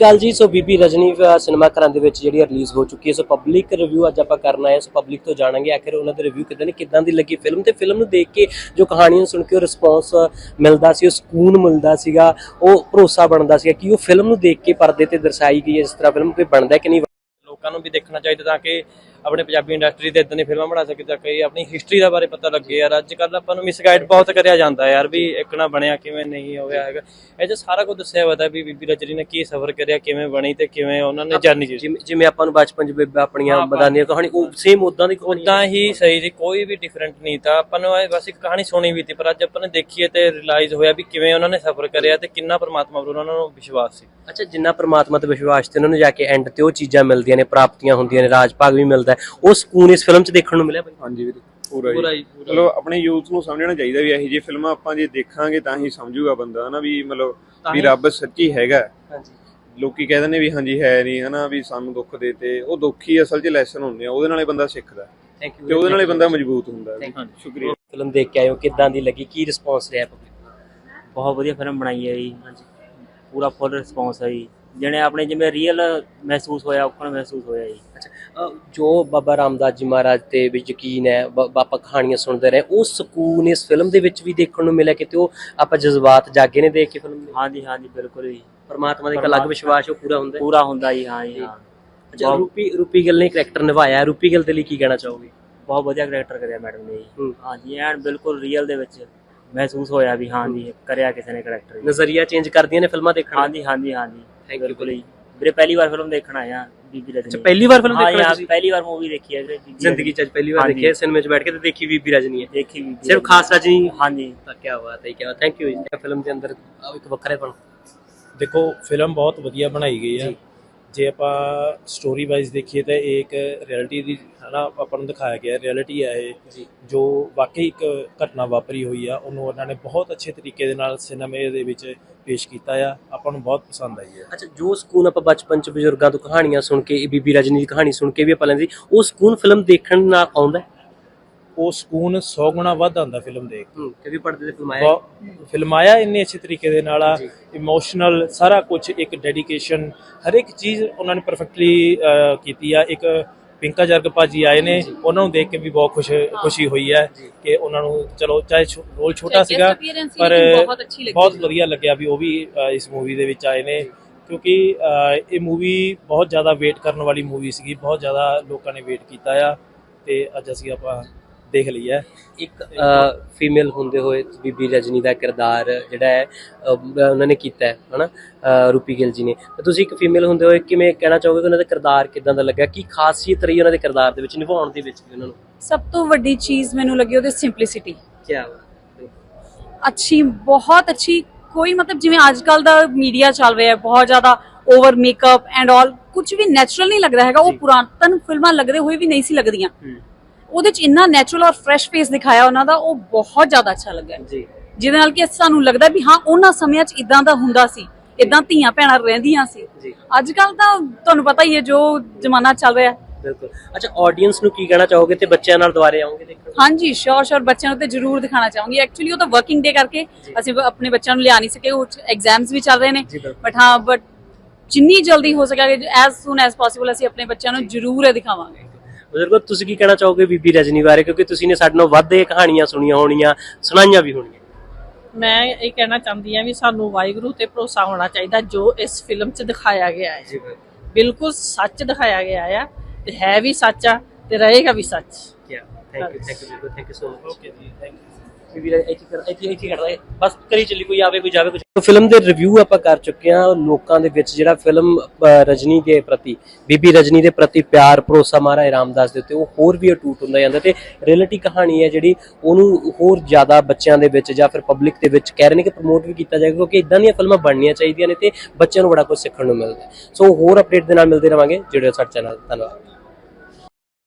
ਅਕਾਲ ਜੀ, ਸੋ ਬੀਬੀ ਰਜਨੀ ਸਿਨੇਮਾ ਘਰਾਂ ਦੇ ਵਿੱਚ ਜਿਹੜੀ ਰਿਲੀਜ਼ ਹੋ ਚੁੱਕੀ ਹੈ, ਸੋ ਪਬਲਿਕ ਰਿਵਿਊ ਅੱਜ ਆਪਾਂ ਕਰਨਾ ਹੈ, ਸੋ ਪਬਲਿਕ ਤੋਂ ਜਾਣਾਂਗੇ ਆਖਿਰ ਉਹਨਾਂ ਦੇ ਰਿਵਿਊ ਕਿਦਾਂ ਨੇ, ਕਿਦਾਂ ਦੀ ਲੱਗੀ ਫਿਲਮ ਤੇ ਫਿਲਮ ਨੂੰ ਦੇਖ ਕੇ ਜੋ ਕਹਾਣੀਆਂ ਸੁਣ ਕੇ ਉਹ ਰਿਸਪੌਂਸ ਮਿਲਦਾ ਸੀ, ਉਹ ਸਕੂਨ ਮਿਲਦਾ ਸੀਗਾ, ਉਹ ਭਰੋਸਾ ਬਣਦਾ ਸੀਗਾ ਕਿ ਉਹ ਫਿਲਮ ਨੂੰ ਦੇਖ ਕੇ ਪਰਦੇ ਤੇ ਦਰਸਾਈ ਗਈ ਹੈ ਇਸ ਤਰ੍ਹਾਂ ਫਿਲਮ ਕੋਈ ਬਣਦਾ ਕਿ ਨਹੀਂ। ਲੋਕਾਂ ਨੂੰ ਵੀ ਦੇਖਣਾ ਚਾਹੀਦਾ ਤਾਂ ਕਿ ਆਪਣੇ ਪੰਜਾਬੀ ਇੰਡਸਟਰੀ ਤੇ ਇਦਾਂ ਦੀਆਂ ਫਿਲਮਾਂ ਬਣਾ ਸਕੇ ਤਾਂ ਕਿ ਆਪਣੀ ਹਿਸਟਰੀ ਦਾ ਬਾਰੇ ਪਤਾ ਲੱਗੇ ਯਾਰ। ਅੱਜ ਕੱਲ ਆਪਾਂ ਨੂੰ ਮਿਸਗਾਈਡ ਬਹੁਤ ਕਰਿਆ ਜਾਂਦਾ ਯਾਰ ਵੀ ਇੱਕ ਨਾ ਬਣਿਆ ਕਿਵੇਂ ਨਹੀਂ ਹੋਇਆ ਹੈਗਾ। ਇਹ 'ਚ ਸਾਰਾ ਕੁਝ ਦੱਸਿਆ ਹੋਇਆ ਵੀ ਬੀਬੀ ਰਜਨੀ ਨੇ ਕੀ ਸਫ਼ਰ ਕਰਿਆ ਕਿਵੇਂ ਬਣੀ ਤੇ ਕਿਵੇਂ ਉਹਨਾਂ ਨੇ ਜਰਨੀ ਜੀ ਜਿਵੇਂ ਆਪਾਂ ਨੂੰ ਬਚਪਨ ਚ ਬੇਬੇ ਆਪਣੀਆਂ ਬਦਾਨੀਆਂ ਕਹਾਣੀ ਉਹ ਸੇਮ ਉਦਾਂ ਦੀ ਉਦਾਂ ਹੀ। ਸਹੀ ਸੀ ਕੋਈ ਵੀ ਡਿਫਰੈਂਟ ਨਹੀਂ ਤਾਂ ਆਪਾਂ ਨੂੰ ਬਸ ਇੱਕ ਕਹਾਣੀ ਸੁਣੀ ਵੀ ਸੀ ਪਰ ਅੱਜ ਆਪਾਂ ਨੇ ਦੇਖੀ ਹੈ ਤੇ ਰਿਅਲਾਈਜ਼ ਹੋਇਆ ਵੀ ਕਿਵੇਂ ਉਹਨਾਂ ਨੇ ਸਫ਼ਰ ਕਰਿਆ ਤੇ ਕਿੰਨਾ ਪਰਮਾਤਮਾ ਪਰ ਉਹਨਾਂ ਨੂੰ ਵਿਸ਼ਵਾਸ ਸੀ। ਅੱਛਾ ਜਿੰਨਾ ਪ੍ਰਮਾਤਮਾ ਤੇ ਵਿਸ਼ਵਾਸ ਤੇ ਉਹਨਾਂ ਨੂੰ ਜਾ ਕੇ ਐਂਡ ਤੇ ਉਹ ਚੀਜ਼ਾਂ ਮਿਲਦੀਆਂ ਨੇ ਪ੍ਰਾਪਤੀਆਂ ਹੁੰਦੀਆਂ ਨੇ ਰਾਜ ਭਾਗ ਵੀ ਮਿਲਦਾ ਹੈ। ਉਹ ਸਕੂਨ ਇਸ ਫਿਲਮ 'ਚ ਦੇਖਣ ਨੂੰ ਮਿਲਿਆ ਬਈ। ਹਾਂਜੀ ਵੀਰੇ ਪੂਰਾ ਪੂਰਾ ਜੀ ਪੂਰਾ ਚਲੋ ਆਪਣੇ ਯੂਥ ਨੂੰ ਸਮਝਣਾ ਚਾਹੀਦਾ ਵੀ ਇਹੋ ਜਿਹੀ ਫਿਲਮਾਂ ਆਪਾਂ ਜੇ ਦੇਖਾਂਗੇ ਤਾਂ ਹੀ ਸਮਝੂਗਾ ਬੰਦਾ ਹਨਾ ਵੀ ਮਤਲਬ ਤਾਂ ਵੀ ਹੀ- ਰੱਬ ਸੱਚੀ ਹੈਗਾ। ਹਾਂਜੀ। ਲੋਕੀ ਕਹਿੰਦੇ ਨੇ ਵੀ ਹਾਂਜੀ ਹੈ ਨਹੀਂ ਹਨਾ ਵੀ ਸਾਨੂੰ ਦੁੱਖ ਦੇ ਤੇ ਉਹ ਦੁੱਖ ਹੀ ਅਸਲ 'ਚ ਲੈਸਨ ਹੁੰਦੇ ਆ ਉਹਦੇ ਨਾਲੇ ਬੰਦਾ ਸਿੱਖਦਾ। ਥੈਂਕ ਤੇ ਉਹਦੇ ਨਾਲੇ ਬੰਦਾ ਮਜ਼ਬੂਤ ਹੁੰਦਾ you. ਸ਼ੁਕਰੀਆ। ਫਿਲਮ ਦੇਖ ਕੇ ਹੋ ਕਿੱਦਾਂ ਦੀ ਲੱਗੀ ਕੀ ਰਿਸਪੌਂਸ ਰਿਹਾ ਪਬਲਿਕ ਬਹੁਤ ਵਧੀਆ ਫਿਲਮ ਬਣਾਈ ਹੈ ਜੀ। ਪੂਰਾ ਫੁੱਲ ਰਿਸਪੌਂਸ ਹੈ ਜੀ। ਜਿਹਨੇ ਆਪਣੇ ਜਿਵੇਂ ਰੀਅਲ ਮਹਿਸੂਸ ਹੋਇਆ ਔਖਣ ਮਹਿਸੂਸ ਹੋਇਆ ਜੀ। ਅੱਛਾ ਅ, ਜੋ ਬਾਬਾ ਰਾਮਦਾਸ ਜੀ ਮਹਾਰਾਜ ਤੇ ਵੀ ਯਕੀਨ ਹੈ ਬ- ਆਪਾਂ ਕਹਾਣੀਆਂ ਸੁਣਦੇ ਰਹੇ ਉਹ ਸਕੂਨ ਇਸ ਫਿਲਮ ਦੇ ਵਿੱਚ ਵੀ ਦੇਖਣ ਨੂੰ ਮਿਲਿਆ ਕਿਤੇ ਉਹ ਆਪਾਂ ਜਜ਼ਬਾਤ ਜਾਗੇ ਨੇ ਦੇਖ ਕੇ ਫਿਲਮ ਦੇ। ਹਾਂਜੀ ਹਾਂਜੀ ਬਿਲਕੁਲ ਜੀ। ਪਰਮਾਤਮਾ ਦਾ ਇੱਕ ਅਲੱਗ ਵਿਸ਼ਵਾਸ ਉਹ ਪੂਰਾ ਹੁੰਦਾ ਹੈ। ਪੂਰਾ ਹੁੰਦਾ ਜੀ ਹਾਂ ਜੀ ਹਾਂ। ਅੱਛਾ ਬਹੁਤ- ਰੂਪੀ ਰੂਪੀ ਗਿੱਲ ਨੇ ਕਰੈਕਟਰ ਨਿਭਾਇਆ ਰੂਪੀ ਗਿੱਲ ਦੇ ਲਈ ਕੀ ਕਹਿਣਾ ਚਾਹੋਗੇ? ਬਹੁਤ ਵਧੀਆ ਕਰੈਕਟਰ ਕਰਿਆ ਮੈਡਮ ਨੇ ਜੀ। ਹੂੰ। ਹਾਂਜੀ ਐਨ ਬਿਲਕੁਲ ਰੀਅਲ ਦੇ ਵਿੱਚ ਮਹਿਸੂਸ ਹੋਇਆ ਵੀ ਹਾਂ ਜੀ ਕਰਿਆ ਕਿਸੇ ਨੇ ਕਰੈਕਟਰ ਜੀ। ਨਜ਼ਰੀਆ ਚੇਂਜ ਕਰਦੀਆਂ ਨੇ ਫਿਲਮਾਂ ਦੇਖਣ ਦਾ ਹਾਂਜੀ ਹਾਂਜੀ ਹਾਂਜੀ। Thank you ਬਿਲਕੁਲ ਜੀ ਵੀਰੇ ਪਹਿਲੀ ਵਾਰ ਫਿਲਮ ਦੇਖਣ ਆਇਆ ਬੀਬੀ ਅੱਛਾ ਰਜਨੀ ਪਹਿਲੀ ਵਾਰ ਫਿਲਮ ਦੇਖਣ ਹਾਂ, ਤੁਸੀਂ? ਪਹਿਲੀ ਵਾਰ ਮੂਵੀ ਦੇਖੀ ਹੈ ਵੀਰੇ ਬੀਬੀ ਜ਼ਿੰਦਗੀ ਚ ਅੱਜ ਪਹਿਲੀ ਵਾਰ। ਦੇਖੀ ਹੈ ਸਿਨੇਮੇ 'ਚ ਬੈਠ ਕੇ ਤੇ ਦੇਖੀ ਬੀਬੀ ਰਜਨੀ ਹੈ। ਦੇਖੀ ਬੀਬੀ ਸਿਰਫ। ਖਾਸ ਰਜਨੀ ਹਾਂਜੀ। ਤਾਂ ਕੀ ਬਾਤ ਹੈ ਕੀ ਥੈਂਕ ਯੂ ਜੀ। ਫਿਲਮ ਦੇ ਅੰਦਰ ਇੱਕ ਵੱਖਰੇਪਣ। ਦੇਖੋ ਫਿਲਮ ਬਹੁਤ ਵਧੀਆ ਬਣਾਈ ਗਈ ਹੈ। ਜੀ। ਆਪਾਂ ਸਟੋਰੀ ਵਾਈਜ਼ ਦੇਖੀਏ ਤਾਂ ਇਹ ਇੱਕ ਰਿਐਲਿਟੀ ਦੀ ਹਨਾ ਆਪਾਂ ਨੂੰ ਦਿਖਾਇਆ ਗਿਆ ਰਿਐਲਿਟੀ ਹੈ ਇਹ ਜੀ। ਵਾਕਈ ਇੱਕ ਘਟਨਾ ਵਾਪਰੀ ਹੋਈ ਆ ਉਹਨੂੰ ਉਹਨਾਂ ਨੇ ਬਹੁਤ ਅੱਛੇ ਤਰੀਕੇ ਦੇ ਨਾਲ ਸਿਨੇਮੇ ਦੇ ਵਿੱਚ ਪੇਸ਼ ਕੀਤਾ ਆ ਆਪਾਂ ਨੂੰ ਬਹੁਤ ਪਸੰਦ ਆਈ ਹੈ ਅੱਛਾ ਜੋ ਸਕੂਨ ਆਪਾਂ ਬਚਪਨ ਚ ਬਜ਼ੁਰਗਾਂ ਤੋਂ ਕਹਾਣੀਆਂ ਸੁਣ ਕੇ ਬੀਬੀ ਰਜਨੀ ਦੀ ਕਹਾਣੀ ਸੁਣ ਕੇ ਵੀ ਆਪਾਂ ਲੈਂਦੇ ਉਹ ਸਕੂਨ ਫਿਲਮ ਦੇਖਣ ਨਾਲ ਆਉਂਦਾ ਹੈ ਉਹ ਸਕੂਨ 100 ਗੁਣਾ ਵੱਧ ਆਉਂਦਾ ਫਿਲਮ ਦੇਖ ਕੇ। ਕਿਉਂਕਿ ਪੜਦੇ ਤੇ ਫਿਲਮਾਇਆ ਫਿਲਮਾਇਆ ਇੰਨੇ ਅੱਛੇ ਤਰੀਕੇ ਦੇ ਨਾਲ ਆ। ਇਮੋਸ਼ਨਲ ਸਾਰਾ ਕੁਝ ਇੱਕ ਡੈਡੀਕੇਸ਼ਨ ਹਰ ਇੱਕ ਚੀਜ਼ ਉਹਨਾਂ ਨੇ ਪਰਫੈਕਟਲੀ ਕੀਤੀ ਆ। ਇੱਕ ਪਿੰਕਾ ਜਰਗ ਭਾਜੀ ਆਏ ਨੇ ਉਹਨਾਂ ਨੂੰ ਦੇਖ ਕੇ ਵੀ ਬਹੁਤ ਖੁਸ਼ ਖੁਸ਼ੀ ਹੋਈ ਹੈ ਕਿ ਉਹਨਾਂ ਨੂੰ ਚਲੋ ਚਾਹੇ ਰੋਲ ਛੋਟਾ ਸੀਗਾ ਪਰ ਬਹੁਤ ਅੱਛੀ ਲੱਗੀ ਬਹੁਤ ਵਧੀਆ ਲੱਗਿਆ ਵੀ ਉਹ ਵੀ ਅ, ਇਸ ਮੂਵੀ ਦੇ ਵਿੱਚ ਆਏ ਨੇ। ਕਿਉਂਕਿ ਅ, ਇਹ ਮੂਵੀ ਬਹੁਤ ਜ਼ਿਆਦਾ ਵੇਟ ਕਰਨ ਵਾਲੀ ਮੂਵੀ ਸੀਗੀ ਬਹੁਤ ਜ਼ਿਆਦਾ ਲੋਕਾਂ ਨੇ ਵੇਟ ਕੀਤਾ ਆ। ਤੇ ਅੱਜ ਅਸੀਂ ਆਪਾਂ ਦੇਖ ਲਈ ਹੈ। ਇੱਕ ਫੀਮੇਲ ਹੁੰਦੇ ਹੋਏ ਬੀਬੀ ਰਜਨੀ ਦਾ ਕਿਰਦਾਰ ਜਿਹੜਾ ਹੈ ਉਹਨਾਂ ਨੇ ਕੀਤਾ ਹੈ ਹਨਾ? ਰੂਪੀ ਗਿੱਲ ਜੀ ਨੇ। ਤੁਸੀਂ ਇੱਕ ਫੀਮੇਲ ਹੁੰਦੇ ਹੋਏ ਕਿਵੇਂ ਕਹਿਣਾ ਚਾਹੋਗੇ ਕਿ ਉਹਨਾਂ ਦਾ ਕਿਰਦਾਰ ਕਿਦਾਂ ਦਾ ਲੱਗਾ ਕੀ ਖਾਸੀਅਤ ਰਹੀ ਉਹਨਾਂ ਦੇ ਕਿਰਦਾਰ ਦੇ ਵਿੱਚ ਨਿਭਾਉਣ ਦੇ ਵਿੱਚ ਉਹਨਾਂ ਨੂੰ? ਸਭ ਤੋਂ ਵੱਡੀ ਚੀਜ਼ ਮੈਨੂੰ ਲੱਗੀ ਉਹਦੀ ਸਿੰਪਲਿਸਿਟੀ ਕੀ ਅੱਛੀ ਬਹੁਤ ਅੱਛੀ ਕੋਈ ਮਤਲਬ ਜਿਵੇਂ ਅੱਜ ਕੱਲ ਦਾ ਮੀਡੀਆ ਚੱਲ ਰਿਹਾ ਹੈ ਬਹੁਤ ਜ਼ਿਆਦਾ ਓਵਰ ਮੇਕਅਪ ਐਂਡ ਆਲ ਕੁਝ ਵੀ ਨੈਚੁਰਲ ਨਹੀਂ ਲੱਗਦਾ ਹੈਗਾ। ਉਹ ਪੁਰਾਤਨ ਫਿਲਮਾਂ ਲੱਗਦੇ ਹੋਏ ਵੀ ਨਹੀਂ ਸੀ ਲੱਗਦੀਆਂ। ਉਹਦੇ ਚ ਇੰਨਾ ਨੈਚੁਰਲ ਔਰ ਫਰੈਸ਼ ਫੇਸ ਦਿਖਾਇਆ ਉਹਨਾਂ ਦਾ ਉਹ ਬਹੁਤ ਜ਼ਿਆਦਾ ਅੱਛਾ ਲੱਗਾ। ਜੀ। ਜਿਹਦੇ ਨਾਲ ਕਿ ਸਾਨੂੰ ਲੱਗਦਾ ਵੀ ਹਾਂ ਉਹਨਾਂ ਸਮਿਆਂ 'ਚ ਇਦਾਂ ਦਾ ਹੁੰਦਾ ਸੀ ਇਦਾਂ ਧੀਆਂ ਭੈਣਾਂ ਰਹਿੰਦੀਆਂ ਸੀ। ਅੱਜ ਕੱਲ ਤਾਂ ਤੁਹਾਨੂੰ ਪਤਾ ਹੀ ਹੈ ਜੋ ਜ਼ਮਾਨਾ ਚੱਲ ਰਿਹਾ। ਬਿਲਕੁਲ। ਅੱਛਾ ਆਡੀਅנס ਨੂੰ ਕੀ ਕਹਿਣਾ ਚਾਹੋਗੇ ਤੇ ਬੱਚਿਆਂ ਨਾਲ ਦੁਬਾਰੇ ਆਉਂਗੇ ਦੇਖਣ? ਹਾਂਜੀ ਸ਼ੋਰ ਸ਼ੋਰ ਬੱਚਿਆਂ ਨੂੰ ਤੇ ਜ਼ਰੂਰ ਦਿਖਾਣਾ ਚਾਹੂੰਗੀ। ਐਕਚੁਅਲੀ ਉਹ ਤਾਂ ਵਰਕਿੰਗ ਡੇ ਕਰਕੇ ਅਸੀਂ ਆਪਣੇ ਬੱਚਿਆਂ ਨੂੰ ਲਿਆ ਨਹੀਂ ਸਕੇ ਉਹ ਐਗਜ਼ਾਮਸ ਵੀ ਚੱਲ ਰਹੇ ਨੇ। ਬਟ ਹਾਂ ਬਟ ਜਿੰਨੀ ਜਲਦੀ ਹੋ ਸਕਿਆ ਐਜ਼ ਸੂਨ ਐਜ਼ ਪੋਸੀਬਲ ਅਸੀਂ ਆਪਣੇ ਬੱਚਿਆਂ ਨੂੰ ਜ਼ਰੂਰ ਇਹ ਦਿਖਾਵਾਂਗੇ। ਬਜ਼ੁਰਗੋ ਤੁਸੀਂ ਕੀ ਕਹਿਣਾ ਚਾਹੋਗੇ ਬੀਬੀ ਰਜਨੀ ਬਾਰੇ? ਕਿਉਂਕਿ ਤੁਸੀਂ ਨੇ ਸਾਡੇ ਨਾਲ ਵੱਧ ਇਹ ਕਹਾਣੀਆਂ ਸੁਣੀਆਂ ਹੋਣੀਆਂ ਸੁਣਾਈਆਂ ਵੀ ਹੋਣੀਆਂ। ਮੈਂ ਇਹ ਕਹਿਣਾ ਚਾਹੁੰਦੀ ਹਾਂ ਵੀ ਸਾਨੂੰ ਵਾਹਿਗੁਰੂ ਤੇ ਭਰੋਸਾ ਹੋਣਾ ਚਾਹੀਦਾ ਜੋ ਇਸ ਫਿਲਮ 'ਚ ਦਿਖਾਇਆ ਗਿਆ ਹੈ। ਜੀ ਬਿਲਕੁਲ ਸੱਚ ਦਿਖਾਇਆ ਗਿਆ ਆ ਤੇ ਹੈ ਵੀ ਸੱਚ ਆ ਤੇ ਰਹੇਗਾ ਵੀ ਸੱਚ। ਕੀ thank you thank you thank you so much okay ਜੀ ਥੈਂਕ ਯੂ ਬੀਬੀ ਇੱਥੇ ਕਰ ਇੱਥੇ ਇੱਥੇ ਕਰਦਾ ਹੈ। ਬਸ ਕਰੀ ਚੱਲੀ, ਕੋਈ ਆਵੇ, ਕੋਈ ਜਾਵੇ ਕੁਝ ਫਿਲਮ ਦੇ ਰਿਵਿਊ ਆਪਾਂ ਕਰ ਚੁੱਕੇ ਹਾਂ ਲੋਕਾਂ ਦੇ ਵਿੱਚ, ਜਿਹੜਾ ਫਿਲਮ ਰਜਨੀ ਦੇ ਪ੍ਰਤੀ, ਬੀਬੀ ਰਜਨੀ ਦੇ ਪ੍ਰਤੀ ਪਿਆਰ, ਭਰੋਸਾ ਮਹਾਰਾਜ ਰਾਮਦਾਸ ਦੇ ਉੱਤੇ, ਉਹ ਹੋਰ ਵੀ ਅਟੂਟ ਹੁੰਦਾ ਜਾਂਦਾ ਤੇ ਰਿਐਲਿਟੀ ਕਹਾਣੀ ਹੈ ਜਿਹੜੀ ਉਹਨੂੰ ਹੋਰ ਜ਼ਿਆਦਾ ਬੱਚਿਆਂ ਦੇ ਵਿੱਚ ਜਾਂ ਫਿਰ ਪਬਲਿਕ ਦੇ ਵਿੱਚ ਕਹਿ ਰਹੇ ਨੇ ਕਿ ਪ੍ਰਮੋਟ ਵੀ ਕੀਤਾ ਜਾਏਗਾ ਕਿਉਂਕਿ ਇਦਾਂ ਦੀਆਂ ਫਿਲਮਾਂ ਬਣਨੀਆਂ ਚਾਹੀਦੀਆਂ ਨੇ ਤੇ ਬੱਚਿਆਂ ਨੂੰ ਬੜਾ ਕੁਝ ਸਿੱਖਣ ਨੂੰ ਮਿਲਦਾ ਸੋ ਹੋਰ ਅਪਡੇਟ ਦੇ ਨਾਲ ਮਿਲਦੇ ਰਵਾਂਗੇ। ਜਿਹੜੇ ਸਾਡੇ ਚੈਨਲ ਧੰਨਵਾਦ।